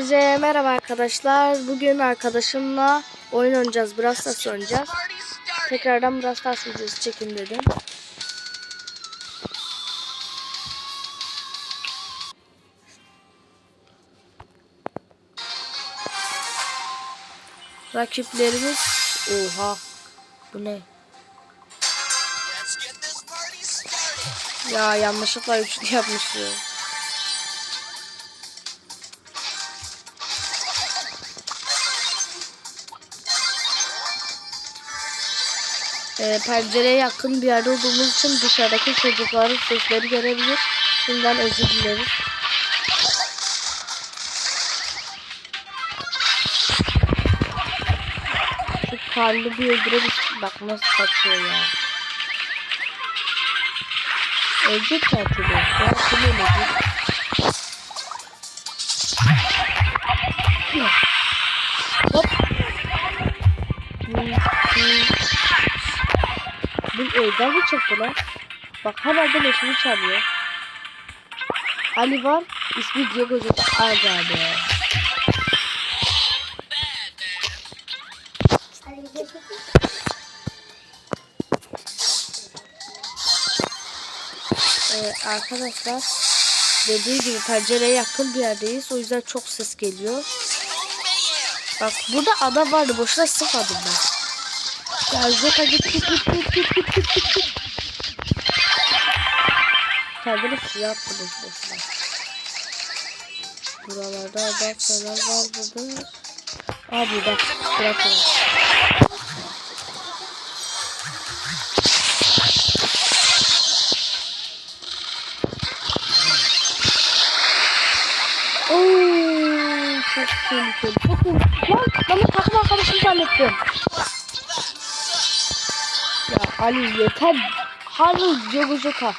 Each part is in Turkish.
Hepinize merhaba arkadaşlar. Bugün arkadaşımla oyun oynayacağız. Brawl Stars oynayacağız. Tekrardan Brawl Stars videosu çekin dedim. Rakiplerimiz oha bu ne ya yanlışlıkla üçlü yapmışım. E, pencereye yakın bir yerde olduğumuz için dışarıdaki çocukların sesleri gelebilir. Şimdiden özür dileriz. Şu karlı bir öldürebilir. Bak nasıl kaçıyor ya. Öldür kaçıyor. Ya kim öldür? Mi çıktı lan? Bak hemen de leşini çalıyor. Ali var. ismi Diego Jota. Aga be. Ee, arkadaşlar dediği gibi pencereye yakın bir yerdeyiz. O yüzden çok ses geliyor. Bak burada ada vardı. Boşuna sıkmadım ben. Gelecek hadi git git git git git git git git git. Kendini siyah kılıç boşuna. Buralarda falan var burada. Aa burada. Bırakın. Oo, çok tehlikeli. Çok tehlikeli. Lan bana takım arkadaşım zannettim. Ali yeter. Harun Yoguzaka.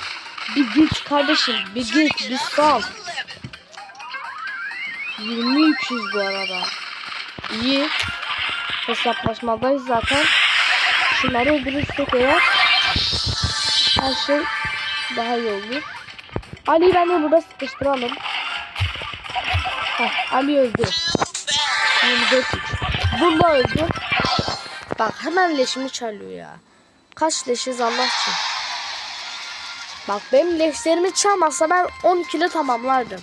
Bir git kardeşim. Bir git. Bir sal. 2300 bu arada. İyi. Hesaplaşmadayız zaten. Şunları öldürürsek eğer her şey daha iyi olur. Ali ben de burada sıkıştıralım. Heh, Ali öldü. 24 Bunda öldü. Bak hemen leşimi çalıyor ya. Kaç leşiz Allah için. Bak benim leşlerimi çalmazsa ben 10 kilo tamamlardım.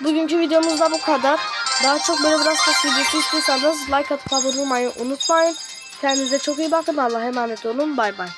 Bugünkü videomuz da bu kadar. Daha çok böyle biraz ses videosu istiyorsanız like atıp abone olmayı unutmayın. Kendinize çok iyi bakın. Allah'a emanet olun. Bay bay.